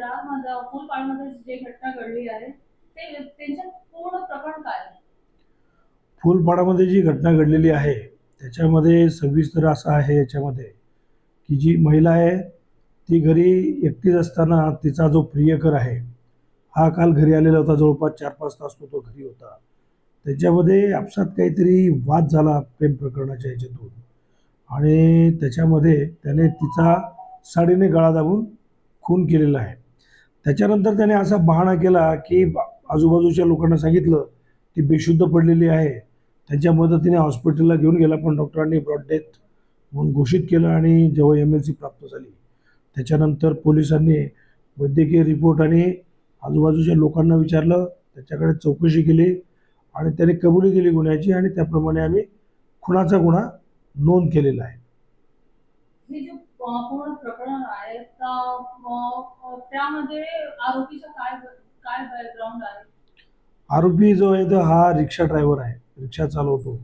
यामध्ये फुलपाळमध्ये जे घटना घडली आहे ते त्यांच्या पूर्ण प्रकरण काय फुलपाडामध्ये जी घटना घडलेली आहे त्याच्यामध्ये सविस्तर असं आहे याच्यामध्ये की जी महिला आहे ती घरी एकटीच असताना तिचा जो प्रियकर आहे हा काल घरी आलेला होता जवळपास चार पाच तास तो तो घरी होता. त्याच्यामध्ये आपसात काहीतरी वाद झाला प्रेम प्रकरणाच्या ह्याच्यातून. आणि त्याच्यामध्ये त्याने तिचा साडीने गळा दाबून खून केलेला आहे. त्याच्यानंतर त्याने असा बहाणा केला की आजूबाजूच्या लोकांना सांगितलं ती बेशुद्ध पडलेली आहे. त्यांच्या मदतीने हॉस्पिटलला घेऊन गेला पण डॉक्टरांनी ब्रॉड डेथ म्हणून घोषित केलं आणि जेव्हा एम एल सी प्राप्त झाली. त्याच्यानंतर पोलिसांनी वैद्यकीय रिपोर्ट आणि आजूबाजूच्या लोकांना विचारलं त्याच्याकडे चौकशी केली आणि त्याने कबुली दिली गुन्ह्याची आणि त्याप्रमाणे आम्ही खुनाचा गुन्हा नोंद केलेला आहे. पूर्ण प्रकरण आहे त्यामध्ये आरोपीचा काय काय बॅकग्राऊंड आहे? आरोपी जो आहे तो हा रिक्षा ड्रायव्हर आहे. रिक्षा चालवतो.